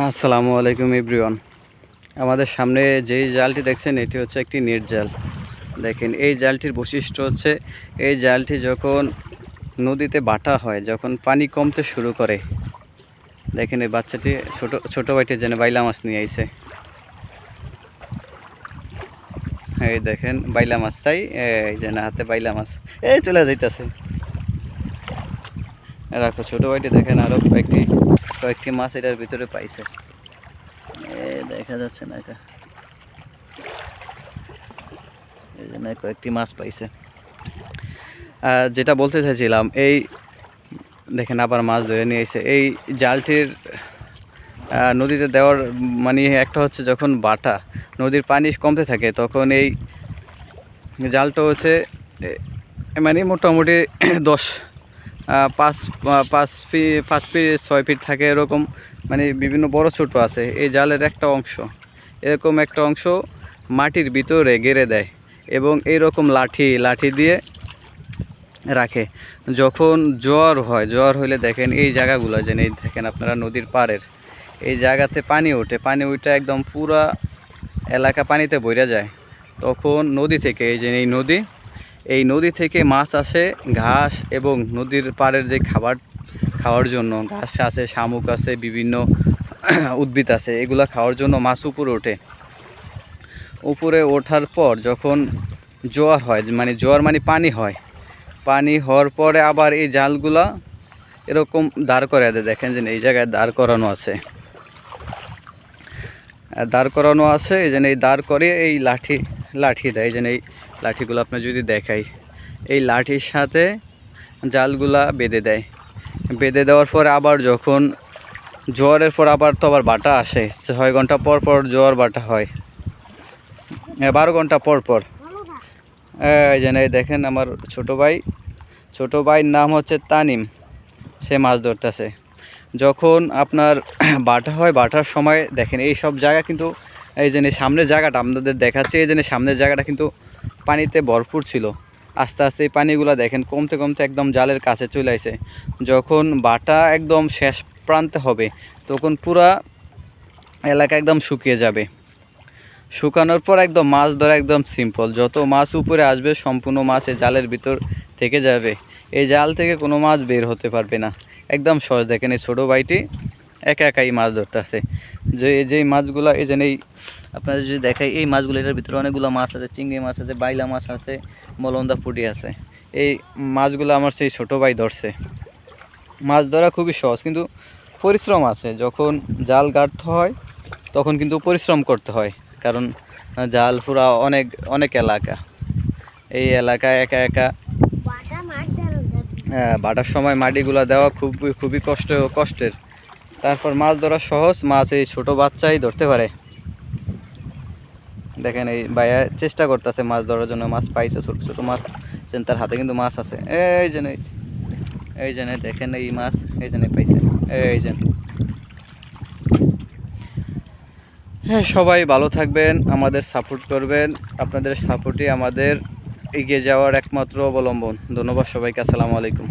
আসসালামু আলাইকুম এভরিওয়ান। আমাদের সামনে যেই জালটি দেখছেন, এটি হচ্ছে একটি নেট জাল। দেখেন, এই জালটির বৈশিষ্ট্য হচ্ছে, এই জালটি যখন নদীতে বাটা হয়, যখন পানি কমতে শুরু করে, দেখেন এই বাচ্চাটি ছোট ছোট ভাইটি যেন বাইলা মাছ নিয়ে আইছে। এই দেখেন, বাইলা মাছ চাই, এই যেন হাতে বাইলা মাছ, এই চলে যাইতেছে। রাখো, ছোটো ভাইটি দেখেন আরও কয়েকটি কয়েকটি মাছ এটার ভিতরে পাইছে। এ দেখা যাচ্ছে না এটা। এই জন্য কয়েকটি মাছ পাইছে। আর যেটা বলতে চাইছিলাম, এই দেখেন আবার মাছ ধরে নিয়ে এসে, এই জালটির নদীতে দেওয়ার মানে একটা হচ্ছে যখন বাটা, নদীর পানি কমতে থাকে, তখন এই জালটা হচ্ছে মানে মোটামুটি দশ পাঁচ পাঁচ ফিট পাঁচ ফিট ছয় ফিট থাকে এরকম। মানে বিভিন্ন বড় ছোট আছে, এই জালের একটা অংশ। এরকম একটা অংশ মাটির ভিতরে গেড়ে দেয় এবং এইরকম লাঠি লাঠি দিয়ে রাখে। যখন জ্বর হয়, জ্বর হলে দেখেন এই জায়গাগুলো, যেন এই দেখেন আপনারা নদীর পাড়ের, এই জায়গাতে পানি ওঠে। পানি ওইটা একদম পুরা এলাকা পানিতে বইরা যায়। তখন নদী থেকে, এই যে এই নদী এই নদী থেকে মাছ আসে, ঘাস এবং নদীর পাড়ের যে খাবার, খাওয়ার জন্য ঘাস আছে শামুক আছে বিভিন্ন উদ্ভিদ আছে এগুলো খাওয়ার জন্য মাছ উপরে ওঠে। উপরে ওঠার পর যখন জোয়ার হয় মানে জোয়ার মানে পানি হয়, পানি হওয়ার পরে আবার এই জালগুলা এরকম দাঁড় করে দেয়। দেখেন যে এই জায়গায় দাঁড় করানো আছে। দাঁড় করানো আছে, এই জন্য এই দাঁড় করে এই লাঠি লাঠি দেয়, এই জন্য এই লাঠিগুলো আপনার যদি দেখাই, এই লাঠির সাথে জালগুলা বেঁধে দেয়। বেঁধে দেওয়ার পরে আবার যখন জোয়ারের পর আবার তো আবার বাটা আসে, ছয় ঘণ্টা পর পর জোয়ার বাটা হয়। বারো ঘণ্টা পর পর। এই যে এই দেখেন আমার ছোট ভাই, ছোট ভাইয়ের নাম হচ্ছে তানিম, সে মাছ ধরতেছে। যখন আপনার বাটা হয়, বাটার সময় দেখেন, এই সব জায়গা কিন্তু, এই যে সামনের জায়গাটা আপনাদের দেখাচ্ছে, এই যে সামনের জায়গাটা কিন্তু পানিতে ভরপুর ছিল। আস্তে আস্তে এই পানিগুলো দেখেন, কমতে কমতে একদম জালের কাছে চলে আসে। যখন বাটা একদম শেষ প্রান্তে হবে, তখন পুরা এলাকা একদম শুকিয়ে যাবে। শুকানোর পর একদম মাছ ধরা একদম সিম্পল যত মাছ উপরে আসবে, সম্পূর্ণ মাছ এই জালের ভিতর থেকে যাবে। এই জাল থেকে কোনো মাছ বের হতে পারবে না। একদম সহজ। দেখেন এই ছোটো ভাইটি একা একাই মাছ ধরতেছে। যে যেই মাছগুলো এই যে এই আপনাদের যদি দেখাই এই মাছগুলো এটার ভিতরে অনেকগুলো মাছ আছে চিংড়ি মাছ আছে বাইলা মাছ আছে মলন্দা পুটি আছে। এই মাছগুলো আমার সেই ছোটো ভাই ধরছে। মাছ ধরা খুবই সহজ কিন্তু পরিশ্রম আছে। যখন জাল গাড়তে হয় তখন কিন্তু পরিশ্রম করতে হয় কারণ জাল পুরা অনেক অনেক এলাকা। এই এলাকায় একা একা হ্যাঁ, বাটার সময় মাটিগুলা দেওয়া খুবই খুবই কষ্ট কষ্টের। তারপর মাছ ধরা সহজ মাছ এই ছোট বাচ্চাই ধরতে পারে। দেখেন এই ভাইয়া চেষ্টা করতেছে মাছ ধরার জন্য মাছ পাইছে ছোট ছোট মাছ। তার হাতে কিন্তু মাছ আছে। এই যে এই যে, এই যে দেখেন এই মাছ এই যে পাইছে। এই যে হ্যাঁ সবাই ভালো থাকবেন আমাদের সাপোর্ট করবেন। আপনাদের সাপোর্টই আমাদের এগিয়ে যাওয়ার একমাত্র অবলম্বন। ধন্যবাদ সবাইকে আসসালামু আলাইকুম।